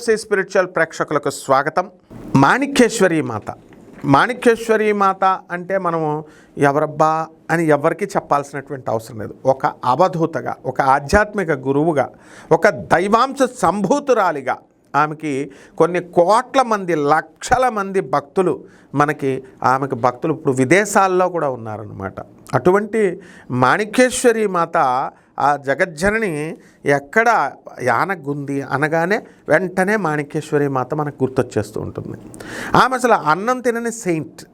NFC spiritual ప్రేక్షకులకు స్వాగతం. మాణిక్యేశ్వరి మాత. మాణిక్యేశ్వరి మాత అంటే మనము ఎవరబ్బా అని ఎవరికి చెప్పాల్సినటువంటి అవసరం లేదు. ఒక అవధూతగా ఒక ఆధ్యాత్మిక గురువుగా ఒక దైవాంశ సంభూతురాలిగా ఆమెకి కొన్ని కోట్ల మంది లక్షల మంది భక్తులు మనకి ఆమెకు భక్తులు ఇప్పుడు విదేశాల్లో కూడా ఉన్నారనమాట అటువంటి మాణిక్యేశ్వరి మాత ఆ జగజ్జనని ఎక్కడ యానగుంది అనగానే వెంటనే మాణిక్యేశ్వరి మాత మనకు గుర్తొచ్చేస్తూ ఉంటుంది. ఆమె అసలు అన్నం తినని సెయింట్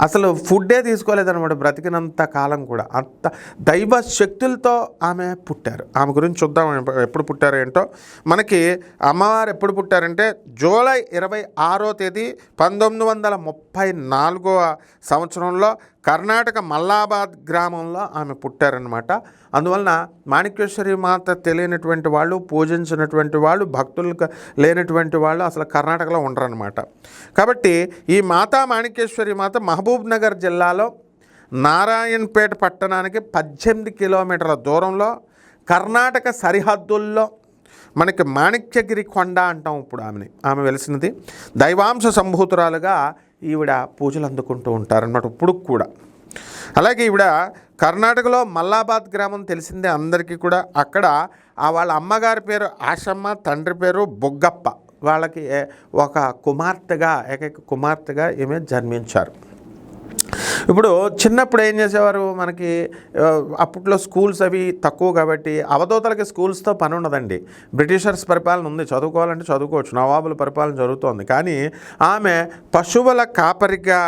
అసలు ఫుడ్డే తీసుకోలేదన్నమాట బ్రతికినంత కాలం కూడా. అంత దైవ శక్తులతో ఆమె పుట్టారు. ఆమె గురించి చూద్దాం ఎప్పుడు పుట్టారు ఏంటో. మనకి అమ్మవారు ఎప్పుడు పుట్టారంటే జూలై ఇరవై ఆరో తేదీ పంతొమ్మిది వందల ముప్పై నాలుగవ సంవత్సరంలో కర్ణాటక మల్లాబాద్ గ్రామంలో ఆమె పుట్టారనమాట అందువలన మాణిక్యేశ్వరి మాత తెలియనటువంటి వాళ్ళు పూజించినటువంటి వాళ్ళు భక్తులకు లేనటువంటి వాళ్ళు అసలు కర్ణాటకలో ఉండరనమాట కాబట్టి ఈ మాతా మాణిక్యేశ్వరి మాత మహబూబ్ నగర్ జిల్లాలో నారాయణపేట పట్టణానికి పద్దెనిమిది కిలోమీటర్ల దూరంలో కర్ణాటక సరిహద్దుల్లో మనకి మాణిక్యగిరి కొండ అంటాం ఇప్పుడు ఆమెని. ఆమె వెలిసినది. దైవాంశ సంభూతురాలుగా ఈవిడ పూజలు అందుకుంటూ ఉంటారన్నమాట ఇప్పుడు కూడా. అలాగే ఈవిడ కర్ణాటకలో మల్లాబాద్ గ్రామం తెలిసిందే అందరికీ కూడా. అక్కడ ఆ వాళ్ళ అమ్మగారి పేరు ఆశమ్మ తండ్రి పేరు బొగ్గప్ప. వాళ్ళకి ఒక కుమార్తెగా ఏకైక కుమార్తెగా ఈమె జన్మించారు. ఇప్పుడు చిన్నప్పుడు ఏం చేసేవారు? మనకి అప్పట్లో స్కూల్స్ అవి తక్కువ కాబట్టి అవధూతలకి స్కూల్స్తో పని ఉండదండి. బ్రిటిషర్స్ పరిపాలన ఉంది. చదువుకోవాలంటే చదువుకోవచ్చు. నవాబుల పరిపాలన జరుగుతోంది. కానీ ఆమె పశువుల కాపరిగా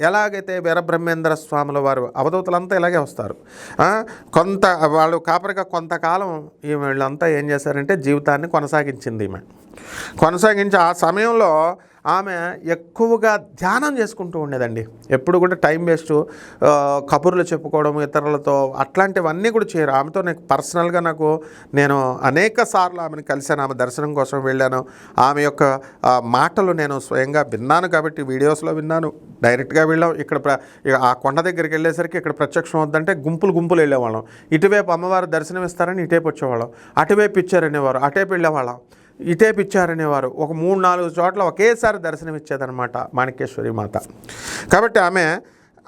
ఎలాగైతే వీరబ్రహ్మేంద్ర స్వాముల వారు అవధూతలంతా ఇలాగే వస్తారు. కొంత వాళ్ళు కాపరిగా కొంతకాలం ఈ వీళ్ళంతా ఏం చేశారంటే జీవితాన్ని కొనసాగించింది ఈమె. కొనసాగించి ఆ సమయంలో ఆమె ఎక్కువగా ధ్యానం చేసుకుంటూ ఉండేదండి. ఎప్పుడు కూడా టైం వేస్ట్ కబుర్లు చెప్పుకోవడం ఇతరులతో అట్లాంటివన్నీ కూడా చేయరు. ఆమెతో నాకు పర్సనల్గా నాకు నేను అనేక సార్లు ఆమెను కలిశాను. ఆమె దర్శనం కోసం వెళ్ళాను. ఆమె యొక్క మాటలు నేను స్వయంగా విన్నాను కాబట్టి వీడియోస్లో విన్నాను. డైరెక్ట్గా వెళ్ళాం. ఇక్కడ ప్ర- ఆ కొండ దగ్గరికి వెళ్ళేసరికి ఇక్కడ ప్రత్యక్షం వద్దంటే గుంపులు గుంపులు వెళ్ళేవాళ్ళం. ఇటువైపు అమ్మవారు దర్శనం ఇస్తారని ఇటేపు వచ్చేవాళ్ళం. అటువైపు ఇచ్చారనేవారు. అటేపు వెళ్ళేవాళ్ళం. ఇటే పిచ్చారనేవారు ఒక మూడు నాలుగు చోట్ల ఒకేసారి దర్శనం ఇచ్చేదనమాట మాణిక్యేశ్వరి మాత. కాబట్టి ఆమె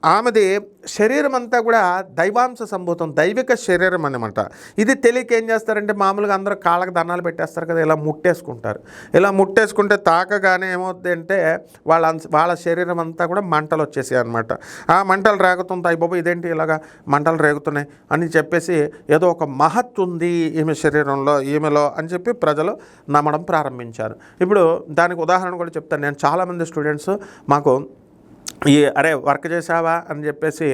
ఆమెది శరీరం అంతా కూడా దైవాంశ సంభూతం దైవిక శరీరం అనమాట ఇది తెలియక ఏం చేస్తారంటే మామూలుగా అందరూ కాళ్ళకి దండాలు పెట్టేస్తారు కదా ఇలా ముట్టేసుకుంటారు. ఇలా ముట్టేసుకుంటే తాకగానే ఏమవుతుంది అంటే వాళ్ళ వాళ్ళ శరీరం అంతా కూడా మంటలు వచ్చేసాయి అనమాట ఆ మంటలు రేగుతుంటాయి బాబు ఇదేంటి ఇలాగా మంటలు రేగుతున్నాయి? అని చెప్పేసి ఏదో ఒక మహత్ ఉంది ఈమె శరీరంలో ఈమెలో అని చెప్పి ప్రజలు నమ్మడం ప్రారంభించారు. ఇప్పుడు దానికి ఉదాహరణ కూడా చెప్తాను. నేను చాలామంది స్టూడెంట్స్ మాకు ఈ అరే వర్క్ చేసావా అని చెప్పేసి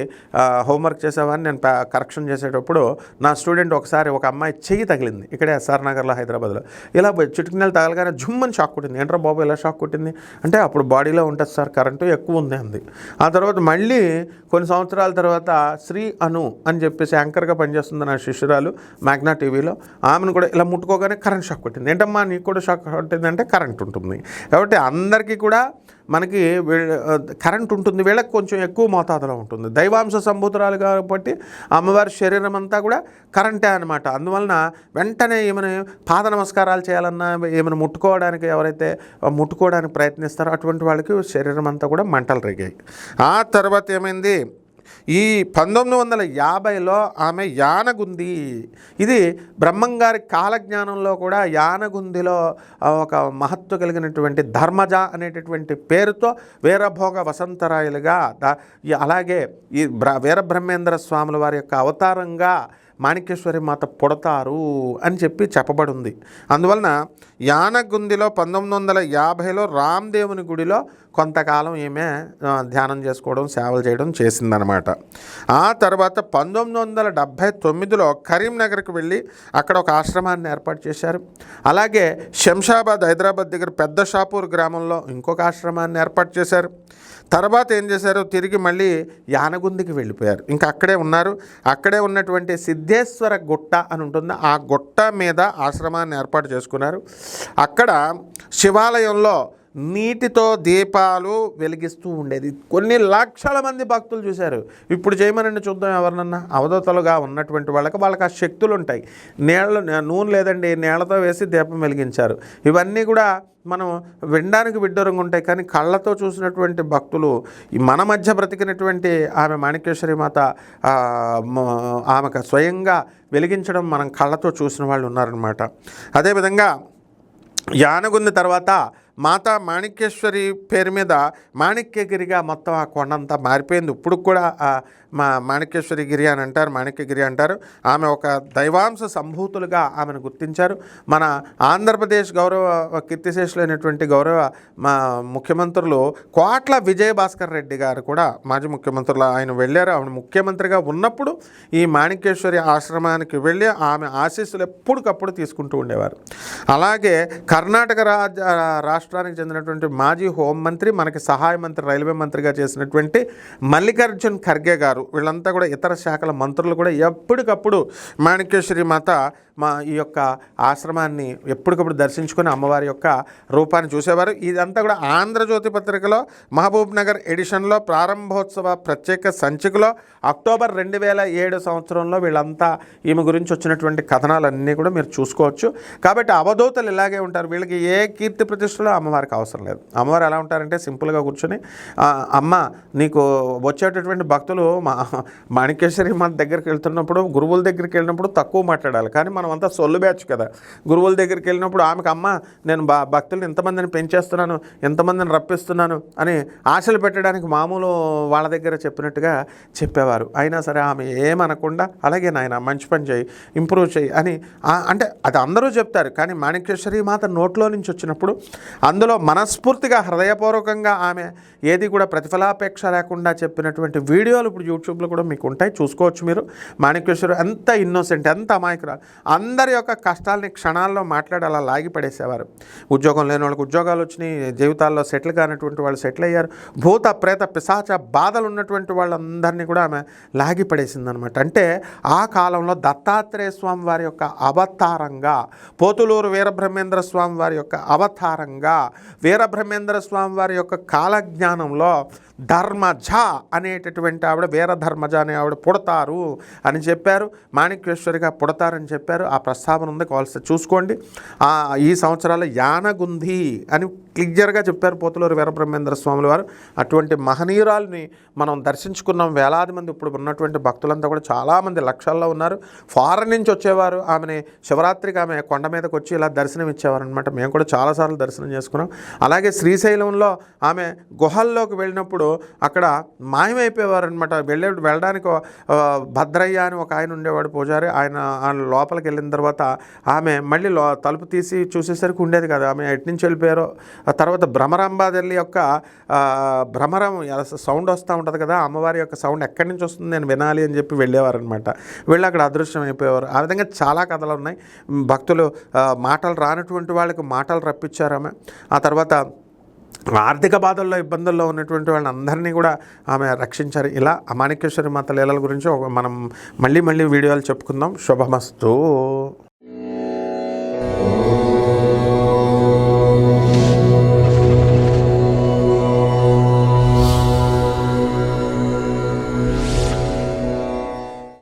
హోంవర్క్ చేసావా అని నేను కరెక్షన్ చేసేటప్పుడు నా స్టూడెంట్ ఒకసారి ఒక అమ్మాయి చెయ్యి తగిలింది. ఇక్కడే ఎస్ఆర్ నగర్లో హైదరాబాద్లో. ఇలా పోయి చిటికినెలు తగలగానే జుమ్మని షాక్ కొట్టింది. ఏంట్రా బాబు ఇలా షాక్ కొట్టింది? అంటే అప్పుడు బాడీలో ఉంటుంది సార్ కరెంటు ఎక్కువ ఉంది అంది. ఆ తర్వాత మళ్ళీ కొన్ని సంవత్సరాల తర్వాత శ్రీ అను అని చెప్పేసి యాంకర్గా పనిచేస్తుంది నా శిష్యురాలు మ్యాగ్నా టీవీలో ఆమెను కూడా ఇలా ముట్టుకోగానే కరెంట్ షాక్ కొట్టింది. ఏంటమ్మా నీకు కూడా షాక్ కొట్టింది అంటే కరెంట్ ఉంటుంది. కాబట్టి అందరికీ కూడా మనకి కరెంట్ ఉంటుంది వీళ్ళకి కొంచెం ఎక్కువ మోతాదులో ఉంటుంది. దైవాంశ సంభూతురాలు కాబట్టి అమ్మవారి శరీరం అంతా కూడా కరెంటే అనమాట అందువలన వెంటనే ఏమైనా పాద నమస్కారాలు చేయాలన్నా ఏమైనా ముట్టుకోవడానికి ఎవరైతే ముట్టుకోవడానికి ప్రయత్నిస్తారో అటువంటి వాళ్ళకి శరీరం అంతా కూడా మంటలు రేగాయి. ఆ తర్వాత ఏమైంది? ఈ పంతొమ్మిది వందల యాభైలో ఆమె యానగుంది. ఇది బ్రహ్మంగారి కాలజ్ఞానంలో కూడా యానగుందిలో ఒక మహత్వ కలిగినటువంటి ధర్మజ అనేటటువంటి పేరుతో వీరభోగ వసంతరాయలుగా అలాగే ఈ బ్ర వీరబ్రహ్మేంద్ర స్వాముల వారి యొక్క అవతారంగా మాణిక్యేశ్వరి మాత పుడతారు అని చెప్పి చెప్పబడి ఉంది అందువలన యానగుందిలో పంతొమ్మిది వందల యాభైలో రామ్దేవుని గుడిలో కొంతకాలం ఈమె ధ్యానం చేసుకోవడం సేవలు చేయడం చేసిందనమాట ఆ తర్వాత పంతొమ్మిది వందల డెబ్భై తొమ్మిదిలో కరీంనగర్కి వెళ్ళి అక్కడ ఒక ఆశ్రమాన్ని ఏర్పాటు చేశారు. అలాగే శంషాబాద్ హైదరాబాద్ దగ్గర పెద్ద షాపూర్ గ్రామంలో ఇంకొక ఆశ్రమాన్ని ఏర్పాటు చేశారు. తర్వాత ఏం చేశారు? తిరిగి మళ్ళీ యానగుందికి వెళ్ళిపోయారు. ఇంకా అక్కడే ఉన్నారు. అక్కడే ఉన్నటువంటి సిద్ధేశ్వర గుట్ట అని ఉంటుంది. ఆ గుట్ట మీద ఆశ్రమాన్ని ఏర్పాటు చేసుకున్నారు. అక్కడ శివాలయంలో నీటితో దీపాలు వెలిగిస్తూ ఉండేది. కొన్ని లక్షల మంది భక్తులు చూశారు. ఇప్పుడు చేయమనండి చూద్దాం ఎవరినన్నా. అవధతలుగా ఉన్నటువంటి వాళ్ళకి వాళ్ళకి ఆ శక్తులు ఉంటాయి నీళ్ళు నూనె లేదండి నీళ్ళతో వేసి దీపం వెలిగించారు. ఇవన్నీ కూడా మనం వినడానికి విడ్డూరంగా ఉంటాయి. కానీ కళ్ళతో చూసినటువంటి భక్తులు మన మధ్య బ్రతికినటువంటి ఆమె మాణిక్యేశ్వరి మాత ఆమెకు స్వయంగా వెలిగించడం మనం కళ్ళతో చూసిన వాళ్ళు ఉన్నారనమాట అదేవిధంగా యానగుంది తర్వాత మాతా మాణిక్యేశ్వరి పేరు మీద మాణిక్యగిరిగా మొత్తం ఆ కొండంతా మారిపోయింది. ఇప్పుడు కూడా ఆ మా మాణిక్యేశ్వరి గిరి అని అంటారు మాణిక్యగిరి అంటారు. ఆమె ఒక దైవాంశ సంభూతులుగా ఆమెను గుర్తించారు. మన ఆంధ్రప్రదేశ్ గౌరవ కీర్తిశేషులైనటువంటి గౌరవ మా ముఖ్యమంత్రులు కోట్ల విజయభాస్కర్ రెడ్డి గారు కూడా మాజీ ముఖ్యమంత్రులు ఆయన వెళ్ళారు. ఆమె ముఖ్యమంత్రిగా ఉన్నప్పుడు ఈ మాణిక్యేశ్వరి ఆశ్రమానికి వెళ్ళి ఆమె ఆశీస్సులు ఎప్పటికప్పుడు తీసుకుంటూ ఉండేవారు. అలాగే కర్ణాటక రాజ రాష్ట్రానికి చెందినటువంటి మాజీ హోంమంత్రి మనకి సహాయ మంత్రి రైల్వే మంత్రిగా చేసినటువంటి మల్లికార్జున్ ఖర్గే గారు వీళ్ళంతా కూడా ఇతర శాఖల మంత్రులు కూడా ఎప్పటికప్పుడు మాణిక్యేశ్వరి మాత మా ఈ యొక్క ఆశ్రమాన్ని ఎప్పటికప్పుడు దర్శించుకొని అమ్మవారి యొక్క రూపాన్ని చూసేవారు. ఇదంతా కూడా ఆంధ్రజ్యోతి పత్రికలో మహబూబ్ నగర్ ఎడిషన్లో ప్రారంభోత్సవ ప్రత్యేక సంచికలో అక్టోబర్ రెండు వేల ఏడు సంవత్సరంలో వీళ్ళంతా ఈమె గురించి వచ్చినటువంటి కథనాలన్నీ కూడా మీరు చూసుకోవచ్చు. కాబట్టి అవధూతలు ఇలాగే ఉంటారు. వీళ్ళకి ఏ కీర్తి ప్రతిష్టలో అమ్మవారికి అవసరం లేదు. అమ్మవారు ఎలా ఉంటారంటే సింపుల్గా కూర్చొని అమ్మ నీకు వచ్చేటటువంటి భక్తులు మా మాణికేశ్వరి మన దగ్గరికి వెళ్తున్నప్పుడు గురువుల దగ్గరికి వెళ్ళినప్పుడు తక్కువ మాట్లాడాలి. కానీ మనం అంతా సొల్లు బ్యాచ్ కదా. గురువుల దగ్గరికి వెళ్ళినప్పుడు ఆమెకు అమ్మ నేను బా భక్తులను ఎంతమందిని పెంచేస్తున్నాను ఎంతమందిని రప్పిస్తున్నాను అని ఆశలు పెట్టడానికి మామూలు వాళ్ళ దగ్గర చెప్పినట్టుగా చెప్పేవారు. అయినా సరే ఆమె ఏమనకుండా అలాగే నాయన మంచి పని చేయి ఇంప్రూవ్ చేయి అని అంటే అది అందరూ చెప్తారు. కానీ మాణిక్యేశ్వరి మాత నోట్లో నుంచి వచ్చినప్పుడు అందులో మనస్ఫూర్తిగా హృదయపూర్వకంగా ఆమె ఏది కూడా ప్రతిఫలాపేక్ష లేకుండా చెప్పినటువంటి వీడియోలు ఇప్పుడు యూట్యూబ్లో కూడా మీకు ఉంటాయి. చూసుకోవచ్చు మీరు. మాణిక్యేశ్వరి ఎంత ఇన్నోసెంట్ ఎంత అమాయకురాలు. అందరి యొక్క కష్టాలని క్షణాల్లో మాట్లాడి అలా లాగిపడేసేవారు. ఉద్యోగం లేని వాళ్ళకి ఉద్యోగాలు వచ్చినాయి జీవితాల్లో సెటిల్ కానటువంటి వాళ్ళు సెటిల్ అయ్యారు. భూత ప్రేత పిశాచ బాధలు ఉన్నటువంటి వాళ్ళందరినీ కూడా ఆమె లాగిపడేసింది అనమాట అంటే ఆ కాలంలో దత్తాత్రేయ స్వామి వారి యొక్క అవతారంగా పోతులూరు వీరబ్రహ్మేంద్ర స్వామి వారి యొక్క అవతారంగా వీరబ్రహ్మేంద్ర స్వామి వారి యొక్క కాలజ్ఞానంలో ధర్మజ అనేటటువంటి ఆవిడ వీరధర్మజ అనే ఆవిడ పుడతారు అని చెప్పారు. మాణిక్యేశ్వరిగా పుడతారని చెప్పారు. ఆ ప్రస్తావన ఉంది. కావాల్సి చూసుకోండి. ఈ సంవత్సరాల యానగుంది అని క్లియర్గా చెప్పారు పోతులూరు వీరబ్రహ్మేంద్ర స్వాముల వారు. అటువంటి మహనీయురాల్ని మనం దర్శించుకున్నాం. వేలాది మంది ఇప్పుడు ఉన్నటువంటి భక్తులంతా కూడా చాలామంది లక్షల్లో ఉన్నారు. ఫారెన్ నుంచి వచ్చేవారు. ఆమెని శివరాత్రికి ఆమె కొండ మీదకి వచ్చి ఇలా దర్శనం ఇచ్చేవారు అనమాట మేము కూడా చాలాసార్లు దర్శనం చేసుకున్నాం. అలాగే శ్రీశైలంలో ఆమె గుహల్లోకి వెళ్ళినప్పుడు అక్కడ మాయమైపోయేవారు అనమాట వెళ్ళే వెళ్ళడానికి భద్రయ్య అని ఒక ఆయన ఉండేవాడు పూజారి. ఆయన ఆయన లోపలికి వెళ్ళిన తర్వాత ఆమె మళ్ళీ లో తలుపు తీసి చూసేసరికి ఉండేది కదా. ఆమె ఎటు నుంచి వెళ్ళిపోయారో తర్వాత భ్రమరాంబాదల్లి యొక్క భ్రమరం సౌండ్ వస్తూ ఉంటుంది కదా అమ్మవారి యొక్క సౌండ్ ఎక్కడి నుంచి వస్తుంది నేను వినాలి అని చెప్పి వెళ్ళేవారనమాట వెళ్ళి అక్కడ అదృశ్యం అయిపోయేవారు. ఆ విధంగా చాలా కథలు ఉన్నాయి. భక్తులు మాటలు రానటువంటి వాళ్ళకి మాటలు రప్పించారామె ఆ తర్వాత ఆర్థిక బాధల్లో ఇబ్బందుల్లో ఉన్నటువంటి వాళ్ళందరినీ కూడా ఆమె రక్షించారు. ఇలా ఆ మాత లీలల గురించి ఒక మనం మళ్ళీ మళ్ళీ వీడియోలు చెప్పుకుందాం. శుభమస్తు.